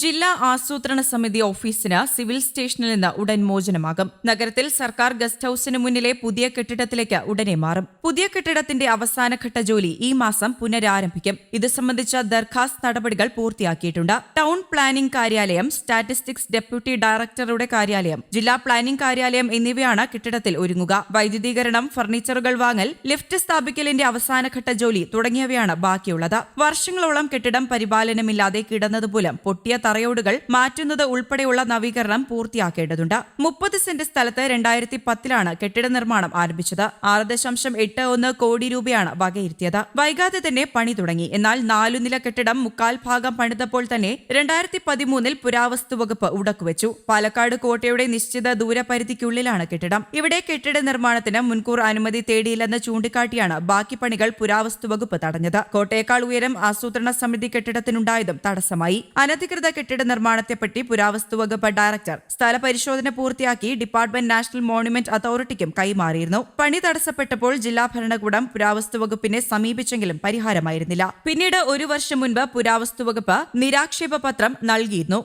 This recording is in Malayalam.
ജില്ലാ ആസൂത്രണ സമിതി ഓഫീസിന് സിവിൽ സ്റ്റേഷനിൽ നിന്ന് ഉടൻ മോചനമാകും. നഗരത്തിൽ സർക്കാർ ഗസ്റ്റ് ഹൌസിന് മുന്നിലെ പുതിയ കെട്ടിടത്തിലേക്ക് ഉടനെ മാറും. പുതിയ കെട്ടിടത്തിന്റെ അവസാനഘട്ട ജോലി ഈ മാസം പുനരാരംഭിക്കും. ഇത് സംബന്ധിച്ച ദർഖാസ്ത് നടപടികൾ പൂർത്തിയാക്കിയിട്ടുണ്ട്. ടൗൺ പ്ലാനിംഗ് കാര്യാലയം സ്റ്റാറ്റിസ്റ്റിക്സ് ഡെപ്യൂട്ടി ഡയറക്ടറുടെ കാര്യാലയം ജില്ലാ പ്ലാനിംഗ് കാര്യാലയം എന്നിവയാണ് കെട്ടിടത്തിൽ ഒരുങ്ങുക. വൈദ്യുതീകരണം ഫർണിച്ചറുകൾ വാങ്ങൽ ലിഫ്റ്റ് സ്ഥാപിക്കലിന്റെ അവസാനഘട്ട ജോലി തുടങ്ങിയവയാണ് ബാക്കിയുള്ളത്. വർഷങ്ങളോളം കെട്ടിടം പരിപാലനമില്ലാതെ കിടന്നതുമൂലം പൊട്ടിയ തറയോടുകൾ മാറ്റുന്നത് ഉൾപ്പെടെയുള്ള നവീകരണം പൂർത്തിയാക്കേണ്ടതുണ്ട്. മുപ്പത് സെന്റ് സ്ഥലത്ത് രണ്ടായിരത്തി പത്തിലാണ് കെട്ടിട നിർമ്മാണം ആരംഭിച്ചത്. ആറ് ദശാംശം എട്ട് ഒന്ന് കോടി രൂപയാണ് വകയിരുത്തിയത്. വൈകാതെ തന്നെ പണി തുടങ്ങി. എന്നാൽ നാലുനില കെട്ടിടം മുക്കാൽ ഭാഗം പണിതപ്പോൾ തന്നെ രണ്ടായിരത്തി പതിമൂന്നിൽ പുരാവസ്തു വകുപ്പ് ഉടക്കുവെച്ചു. പാലക്കാട് കോട്ടയുടെ നിശ്ചിത ദൂരപരിധിക്കുള്ളിലാണ് കെട്ടിടം. ഇവിടെ കെട്ടിട നിർമ്മാണത്തിന് മുൻകൂർ അനുമതി തേടിയില്ലെന്ന് ചൂണ്ടിക്കാട്ടിയാണ് ബാക്കി പണികൾ പുരാവസ്തു വകുപ്പ് തടഞ്ഞത്. കോട്ടയേക്കാൾ ഉയരം ആസൂത്രണ സമിതി കെട്ടിടത്തിനുണ്ടായതും തടസ്സമായി. അനധികൃത കെട്ടിട നിർമ്മാണത്തെപ്പറ്റി പുരാവസ്തു വകുപ്പ് ഡയറക്ടർ സ്ഥലപരിശോധന പൂർത്തിയാക്കി ഡിപ്പാർട്ട്മെന്റ് നാഷണൽ മോണുമെന്റ് അതോറിറ്റിക്കും കൈമാറിയിരുന്നു. പണി തടസ്സപ്പെട്ടപ്പോൾ ജില്ലാ ഭരണകൂടം പുരാവസ്തു വകുപ്പിനെ സമീപിച്ചെങ്കിലും പരിഹാരമായിരുന്നില്ല. പിന്നീട് ഒരു വർഷം മുൻപ് പുരാവസ്തു വകുപ്പ് നിരാക്ഷേപ പത്രം നൽകിയിരുന്നു.